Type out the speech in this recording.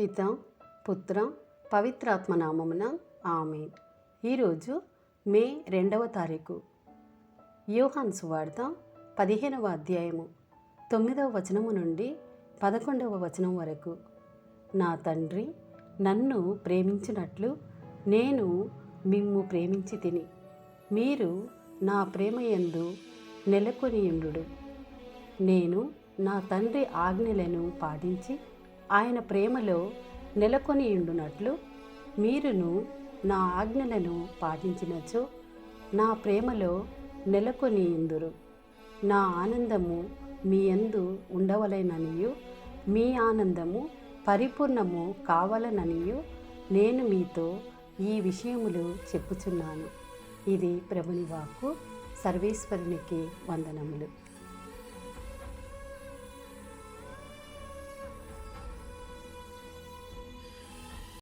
పిత పుత్ర పవిత్రాత్మ నామమున ఆమె ఈరోజు మే రెండవ తారీఖు. యోహాన్ సువార్త పదిహేనవ అధ్యాయము తొమ్మిదవ వచనము నుండి పదకొండవ వచనం వరకు. నా తండ్రి నన్ను ప్రేమించినట్లు నేను మిమ్ము ప్రేమించి తిని మీరు నా ప్రేమ యందు నెలకొనియుండు నేను నా తండ్రి ఆజ్ఞలను పాటించి ఆయన ప్రేమలో నెలకొనియుండునట్లు మీరును నా ఆజ్ఞలను పాటించినచో నా ప్రేమలో నెలకొని ఇందురు నా ఆనందము మీ ఎందు ఉండవలెననియు. మీ ఆనందము పరిపూర్ణము కావాలననియు. నేను మీతో ఈ విషయములు చెప్పుచున్నాను. ఇది ప్రభుని వాక్కు. సర్వేశ్వరునికి వందనములు.